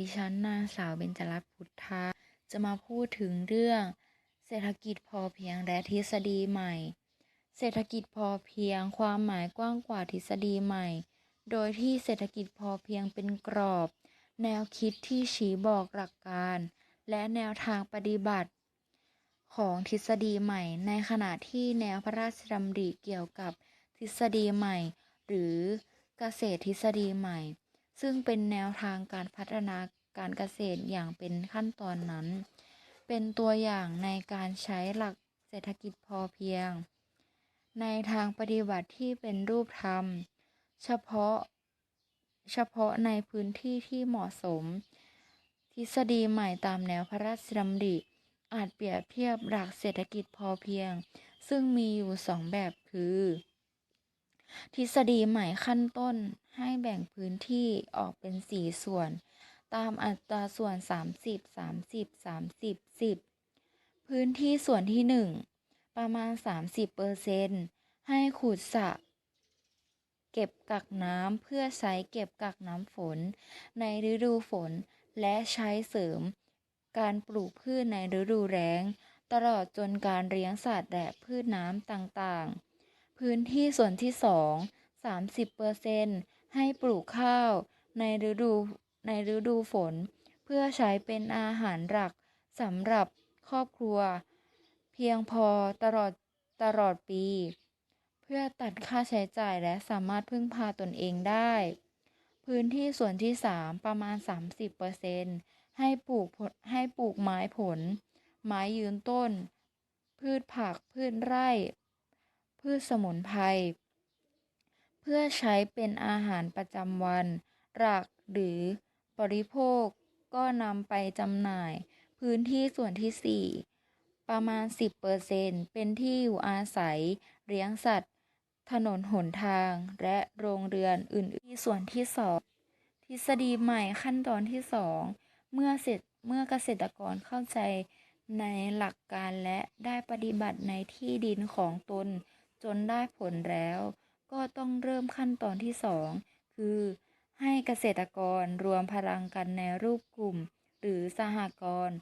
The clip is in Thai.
ดิฉันนางสาวเบญจรัตน์พุทธาจะมาพูดถึงเรื่อง เศรษฐกิจพอเพียงและทฤษฎีใหม่ เศรษฐกิจพอเพียงความหมายกว้างกว่าทฤษฎีใหม่ โดยที่เศรษฐกิจพอเพียงเป็นกรอบ แนวคิดที่ชี้บอกหลักการ และแนวทางปฏิบัติ ของทฤษฎีใหม่ ในขณะที่แนวพระราชดำริเกี่ยวกับทฤษฎีใหม่ หรือเกษตรทฤษฎีใหม่ ซึ่งเป็นแนวทางการพัฒนาการเกษตรอย่างเป็นขั้นตอนนั้น เป็นตัวอย่างในการใช้หลักเศรษฐกิจพอเพียง ในทางปฏิบัติที่เป็นรูปธรรม เฉพาะเฉพาะในพื้นที่ที่เหมาะสม ทฤษฎีใหม่ตามแนวพระราชดำริ อาจเปรียบเทียบหลักเศรษฐกิจพอเพียง ซึ่งมีอยู่สองแบบคือ ทฤษฎีใหม่ขั้นต้นให้แบ่งพื้นที่ออกเป็นสี่ส่วน ตามอัตราส่วน 30 30 30 10 พื้นที่ส่วนที่ 1 ประมาณ 30เปอร์เซนต์ให้ขุดสระเก็บกักน้ำเพื่อใช้เก็บกักน้ำฝน ในฤดูฝนและใช้เสริม การปลูกพืชในฤดูแล้ง ตลอดจนการเลี้ยงสัตว์และพืชน้ำต่างๆ พื้นที่ส่วนที่2 30เปอร์เซนต์ให้ปลูกข้าวในฤดูในฤดูฝน เพื่อใช้เป็นอาหารหลักสำหรับครอบครัว เพียงพอตลอดตลอดปี เพื่อตัดค่าใช้จ่ายและสามารถพึ่งพาตนเองได้ พื้นที่ส่วนที่ 3 ประมาณ 30เปอร์เซนต์ให้ปลูกให้ปลูกไม้ผล ไม้ยืนต้น พืชผักพืชไร่ พืชสมุนไพรเพื่อใช้เป็นอาหารประจำวัน หลักหรือบริโภคก็นำไปจำหน่าย พื้นที่ส่วนที่ 4 ประมาณ 10เปอร์เซนต์เป็นที่อยู่อาศัย เลี้ยงสัตว์ ถนนหนทาง และโรงเรือนอื่นๆ ส่วนที่ 2 ทฤษฎีใหม่ขั้นตอนที่ 2 เมื่อเสร็จเมื่อเกษตรกรเข้าใจในหลักการและได้ปฏิบัติในที่ดินของตน จนได้ผลแล้ว ก็ต้องเริ่มขั้นตอนที่ 2 คือ ให้เกษตรกรรวมพลังกันในรูปกลุ่ม หรือสหกรณ์